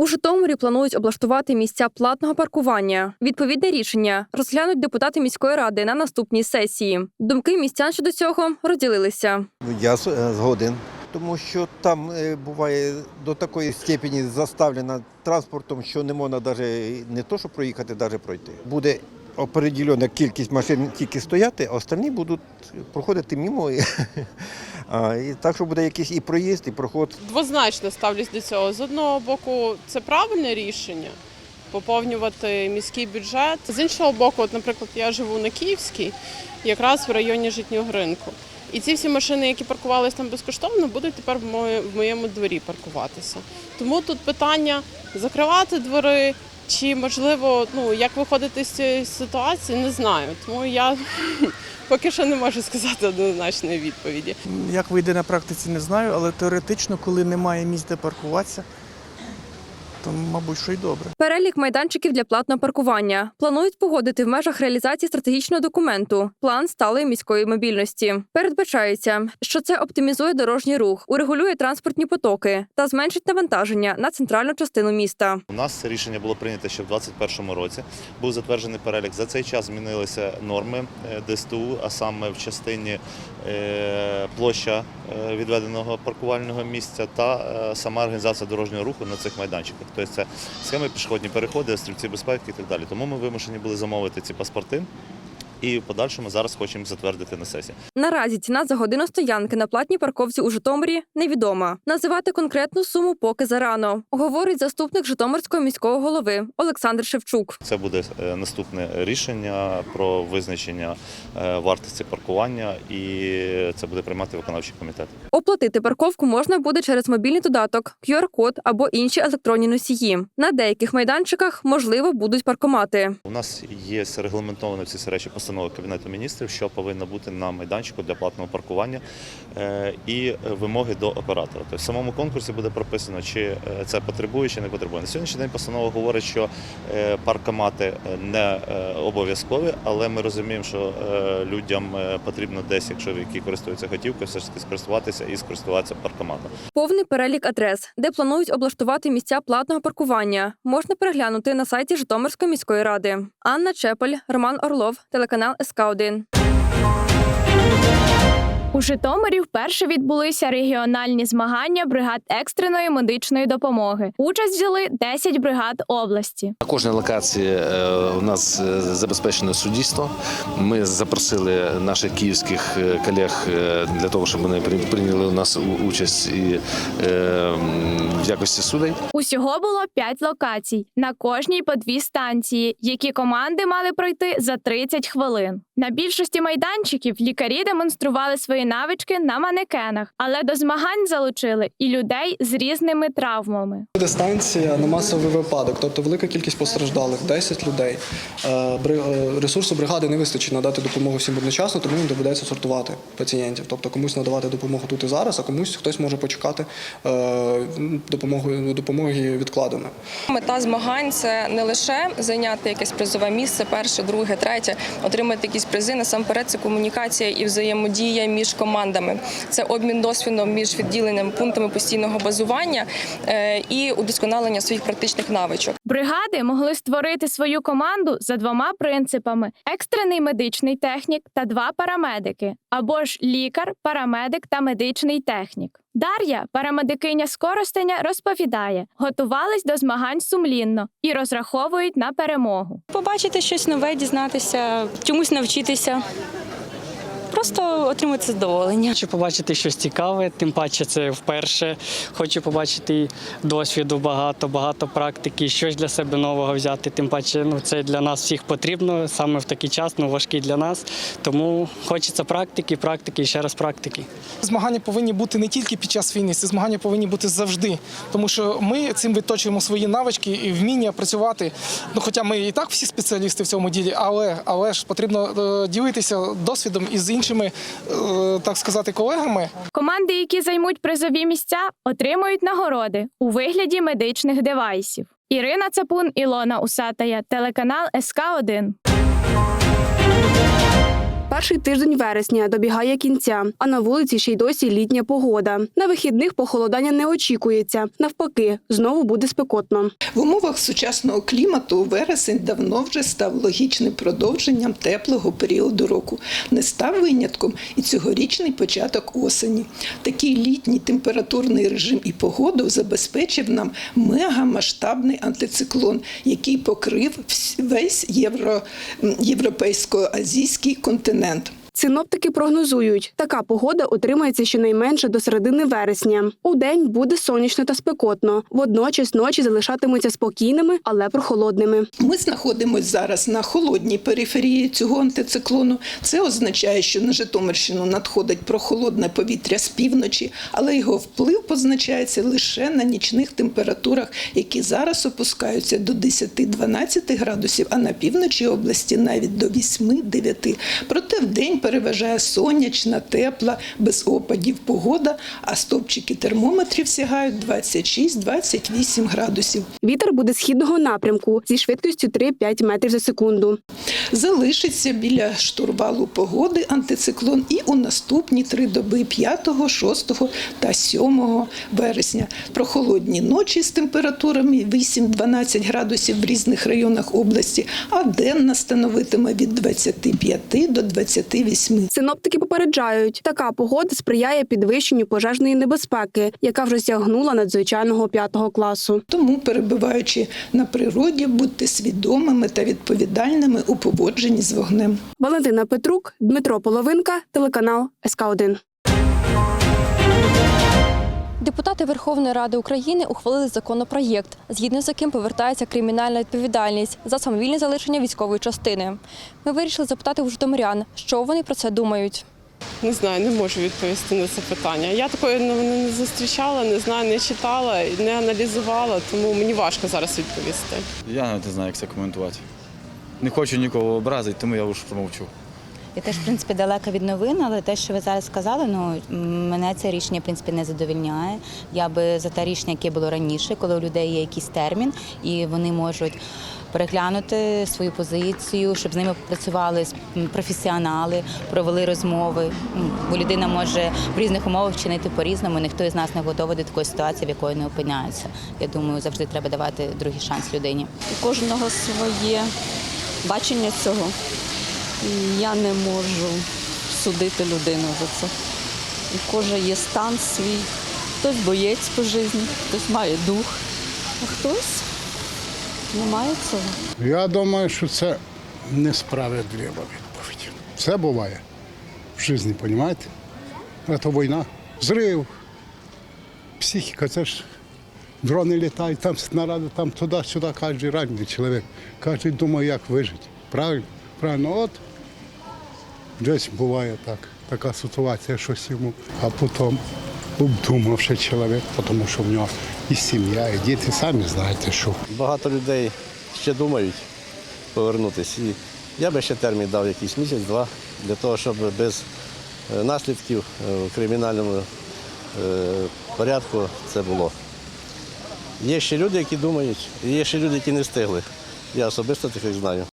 У Житомирі планують облаштувати місця платного паркування. Відповідне рішення розглянуть депутати міської ради на наступній сесії. Думки містян щодо цього розділилися. Ну, Я е, згоден, тому що там е, буває до такої степені заставлена транспортом, що не можна навіть не то, що проїхати, навіть пройти. Буде определена кількість машин тільки стояти, а остальні будуть проходити мимо. І, а, і так що буде якийсь і проїзд, і проход. Двозначно ставлюсь до цього. З одного боку, це правильне рішення поповнювати міський бюджет. З іншого боку, от, наприклад, я живу на Київській, якраз в районі житнього ринку. І ці всі машини, які паркувалися там безкоштовно, будуть тепер в моєму дворі паркуватися. Тому тут питання закривати двори. Чи можливо, ну як виходити з цієї ситуації, не знаю. Тому я поки що не можу сказати однозначної відповіді. Як вийде на практиці, не знаю, але теоретично, коли немає місць, де паркуватися, то, мабуть, що й добре. Перелік майданчиків для платного паркування планують погодити в межах реалізації стратегічного документу план сталої міської мобільності. Передбачається, що це оптимізує дорожній рух, урегулює транспортні потоки та зменшить навантаження на центральну частину міста. У нас це рішення було прийнято ще в 2021 році. Був затверджений перелік. За цей час змінилися норми е, ДСТУ, а саме в частині е, площа е, відведеного паркувального місця та сама організація дорожнього руху на цих майданчиках. Тобто це схеми пішохідні переходи, стрільці безпеки і так далі. Тому ми вимушені були замовити ці паспорти. І в подальшому зараз хочемо затвердити на сесії. Наразі ціна за годину стоянки на платній парковці у Житомирі невідома. Називати конкретну суму поки зарано, говорить заступник Житомирського міського голови Олександр Шевчук. Це буде е, наступне рішення про визначення е, вартості паркування, і це буде приймати виконавчий комітет. Оплатити парковку можна буде через мобільний додаток, QR-код або інші електронні носії. На деяких майданчиках можливо будуть паркомати. У нас є регламентовано всі речі постанови Кабінету міністрів, що повинно бути на майданчику для платного паркування е, і вимоги до оператора. Тобто в самому конкурсі буде прописано, чи е, це потребує, чи не потребує. На сьогоднішній день постанова говорить, що е, паркомати не обов'язкові, але ми розуміємо, що людям потрібно десь, якщо які користуються готівкою, все ж таки скористуватися і скористуватися паркоматом. Повний перелік адрес, де планують облаштувати місця платного паркування, можна переглянути на сайті Житомирської міської ради. Анна Чепель, Роман Орлов, телеканал СК 1 У Житомирі вперше відбулися регіональні змагання бригад екстреної медичної допомоги. Участь взяли 10 бригад області. На кожній локації е, у нас е, забезпечено суддівство. Ми запросили наших київських е, колег для того, щоб вони прийняли у нас участь і в якості судей. Усього було 5 локацій, на кожній по дві станції, які команди мали пройти за 30 хвилин. На більшості майданчиків лікарі демонстрували свої навички на манекенах, але до змагань залучили і людей з різними травмами. Буде станція на масовий випадок, тобто велика кількість постраждалих, 10 людей. Е, бри- е, Ресурсу бригади не вистачить надати допомогу всім одночасно, тому їм доведеться сортувати пацієнтів. Тобто комусь надавати допомогу тут і зараз, а комусь хтось може почекати е, допомоги, допомоги відкладено. Мета змагань це не лише зайняти якесь призове місце, перше, друге, третє, отримати якісь призи. Насамперед, це комунікація і взаємодія між командами. Це обмін досвідом між відділеннями пунктами постійного базування е, і удосконалення своїх практичних навичок. Бригади могли створити свою команду за двома принципами: екстрений медичний технік та два парамедики, або ж лікар, парамедик та медичний технік. Дар'я, парамедикиня з Коростеня, розповідає, готувались до змагань сумлінно і розраховують на перемогу. Побачити щось нове, дізнатися, чомусь навчитися. Просто отримати задоволення. Хочу побачити щось цікаве, тим паче це вперше. Хочу побачити досвіду багато, багато практики, щось для себе нового взяти. Тим паче, ну це для нас всіх потрібно саме в такий час, ну важкий для нас. Тому хочеться практики, практики і ще раз практики. Змагання повинні бути не тільки під час війни, ці змагання повинні бути завжди. Тому що ми цим відточуємо свої навички і вміння працювати. Ну, хоча ми і так всі спеціалісти в цьому ділі, але, але ж потрібно е, ділитися досвідом із іншими, е, так сказати, колегами. Команди, які займуть призові місця, отримують нагороди у вигляді медичних девайсів. Ірина Цапун, Ілона Усатая, телеканал СК 1 Перший тиждень вересня добігає кінця, а на вулиці ще й досі літня погода. На вихідних похолодання не очікується. Навпаки, знову буде спекотно. В умовах сучасного клімату вересень давно вже став логічним продовженням теплого періоду року. Не став винятком і цьогорічний початок осені. Такий літній температурний режим і погоду забезпечив нам мегамасштабний антициклон, який покрив весь євро, європейсько-азійський континент. And. Синоптики прогнозують, така погода утримається щонайменше до середини вересня. У день буде сонячно та спекотно. Водночас ночі залишатимуться спокійними, але прохолодними. Ми знаходимося зараз на холодній периферії цього антициклону. Це означає, що на Житомирщину надходить прохолодне повітря з півночі, але його вплив позначається лише на нічних температурах, які зараз опускаються до 10-12 градусів, а на півночі області навіть до 8-9. Проте в день переважає сонячна, тепла, без опадів погода, а стовпчики термометрів сягають 26-28 градусів. Вітер буде східного напрямку зі швидкістю 3-5 метрів за секунду. залишиться біля штурвалу погоди антициклон і у наступні три доби 5, 6 та 7 вересня. Прохолодні ночі з температурами 8-12 градусів в різних районах області, а денна становитиме від 25 до 28. Синоптики попереджають, така погода сприяє підвищенню пожежної небезпеки, яка вже сягнула надзвичайного п'ятого класу. Тому, перебуваючи на природі, будьте свідомими та відповідальними у поводженні з вогнем. Валентина Петрук, Дмитро Половинка, телеканал СК 1 Депутати Верховної Ради України ухвалили законопроєкт, згідно з яким повертається кримінальна відповідальність за самовільне залишення військової частини. Ми вирішили запитати у житомирян, що вони про це думають. Не знаю, не можу відповісти на це питання. Я такої новини не зустрічала, не знаю, не читала, не аналізувала, тому мені важко зараз відповісти. Я навіть не знаю, як це коментувати. Не хочу нікого образити, тому я вже промовчу. Я теж, в принципі, далека від новин, але те, що ви зараз сказали, ну мене це рішення в принципі не задовільняє. Я би за те рішення, яке було раніше, коли у людей є якийсь термін, і вони можуть переглянути свою позицію, щоб з ними працювали професіонали, провели розмови. Бо людина може в різних умовах чинити по-різному. Ніхто із нас не готовий до такої ситуації, в якої не опиняється. Я думаю, завжди треба давати другий шанс людині. У кожного своє бачення цього. І я не можу судити людину за це. У кожен є стан свій. Хтось боєць по житті, хтось має дух, а хтось не має цього. Я думаю, що це несправедлива відповідь. Це буває в житті, розумієте? Це війна, зрив, психіка, це ж дрони літають, там снаряди, там туди-сюди, кожен ранений чоловік. Кожен думає, як вижити. Правильно? Правильно, от десь буває так, така ситуація, щось йому, а потім обдумавши чоловік, тому що в нього і сім'я, і діти, самі знаєте, що. Багато людей ще думають повернутися. І я би ще термін дав якийсь місяць-два для того, щоб без е, наслідків е, в кримінальному е, порядку це було. Є ще люди, які думають, є ще люди, які не встигли. Я особисто таких знаю.